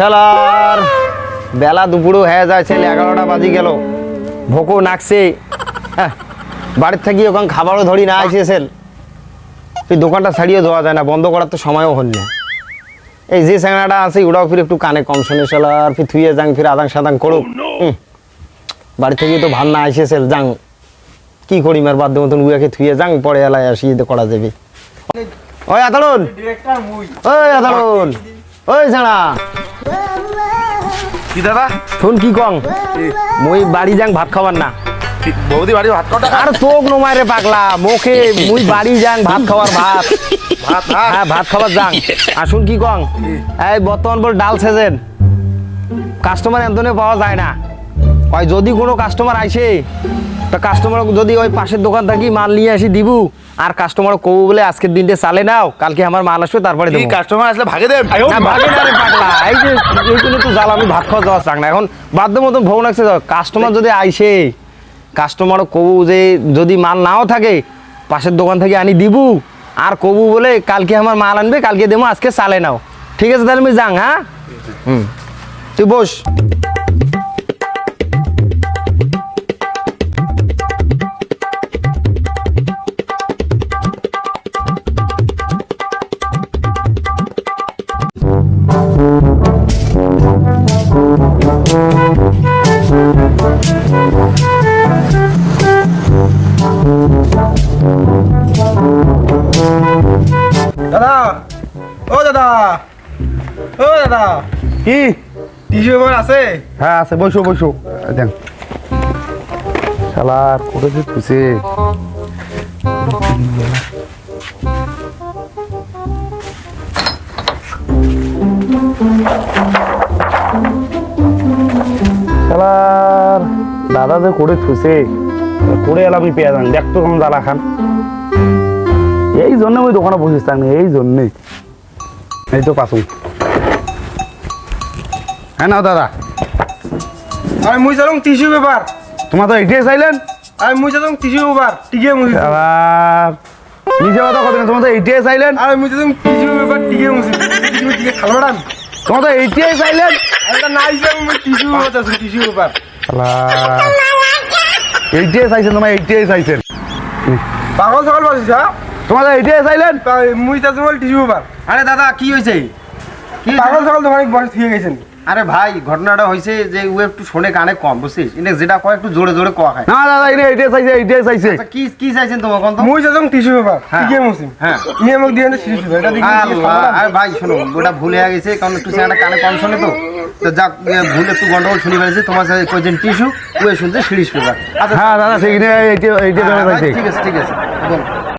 শালার বেলা দুপুরও হয়ে যায় ছেলে এগারোটা বাজি গেল। ভোকও নাকছে। হ্যাঁ বাড়ির থাকি ওখান খাবারও ধরি না আসে সেল। তুই দোকানটা ছাড়িয়ে যাওয়া যায় না বন্ধ করার তো সময়ও হল না। এই যে স্যাংরাটা আছে ওটাও ফির একটু কানে কম শুনে শালার ফির থুয়ে যাং ফির আদাং সাদাং করুক। হুম। বাড়ি থেকে তো ভালো না আসে সেল যাং। কি করি মার বাধ্য মতন উয়াকে থুয়ে যাং পরে এলায় আসি তো করা যাবে। ওই আতালুন ওই আতালুন ওই জানা কি দাদা? শুন কি কং? মই বাড়ি যাং ভাত খাবার না। বৌদি বাড়ি ভাত খাওয়া আর তোক নমায় রে পাগলা মুখে মুই বাড়ি যাং ভাত খাওয়ার ভাত। ভাত হ্যাঁ ভাত খাবার যাং। আসুন কি কং? এই বর্তমান বল ডাল সেজেন। কাস্টমার এমতনে পাওয়া যায় না। হয় যদি কোনো কাস্টমার আইসে তা কাস্টমার যদি ওই পাশের দোকান থাকি মাল নিয়ে আসি দিবু। আর কাস্টমার কবু বলে আজকের দিনটা চালে নাও কালকে আমার মাল আসবে তারপরে দেবো। কাস্টমার আসলে ভাগে না ভাগে না রে পাগলা। এই যে এই জন্য তো জ্বালা আমি ভাত খাওয়া যাওয়া চাক না। এখন বাধ্য মতন ভোগ লাগছে কাস্টমার যদি আইসে কাস্টমার কবু যে যদি মাল নাও থাকে পাশের দোকান থেকে আনি দিবু। আর কবু বলে কালকে আমার মাল আনবে কালকে দেবো আজকে চালে নাও। ঠিক আছে তাহলে আমি যাং হ্যাঁ? হুম। তুই বস। দাদা। ও দাদা। ও দাদা। কি? টিস্যু পেপার আছে? হ্যাঁ আছে। বসো বসো। দেন। শালার করে যে শালার দাদা যে করে থুসে করে এলাম পেয়ে যান দেখতো কেমন জ্বালা খান। এই জন্য ওই দোকানে বসেছিলাম এই জন্যই এই তো পাসুন হ্যাঁ না দাদা। আমি মুই চালং টিস্যু পেপার তোমার তো এটাই চাইলেন আমি মুই চালং টিস্যু পেপার টিকে আবার নিজে কথা কথা তোমার তো এইটাই চাইলেন আমি মুই চালং টিস্যু পেপার টিকে মুছি টিকে খালবাড়ান তোমার তো এইটাই চাইলেন এটা নাই যে মুই টিস্যু পেপার চাইছি টিস্যু পেপার এইটাই চাইছেন তোমার এইটাই চাইছেন পাগল সকাল পাচ্ছিস হ্যাঁ তোমার তো এইটাই চাইলেন মুই চাইছি বল টিস্যু পেপার আরে দাদা কি হয়েছে কি পাগল সকাল দোকানে বসে থুয়ে গেছেন। আরে ভাই ঘটনাটা হয়েছে যে ও একটু শোনে কানে কম বুঝছিস? এটা যেটা কয় একটু জোরে জোরে কোয়া খায়। না দাদা এটা এইটাই চাইছে এইটাই চাইছে। আচ্ছা, কি কি চাইছেন তোমার কোন তো মুই চাইছি টিস্যু পেপার হ্যাঁ। টিকে মুছি হ্যাঁ। নিয়ে আমাকে দিয়ে টিস্যু পেপার এটা আরে ভাই শোনো ওটা ভুলে গেছে কারণ একটু সেখানে কানে কম শোনে তো। তো যাক ভুল একটু গন্ডগোল শুনে ফেলেছে। তোমার সাথে কয়েছেন টিস্যু ওয়ে শুনছে সিরিজ পেপার আচ্ছা হ্যাঁ দাদা ঠিক হ্যাঁ, ঠিক আছে ঠিক আছে।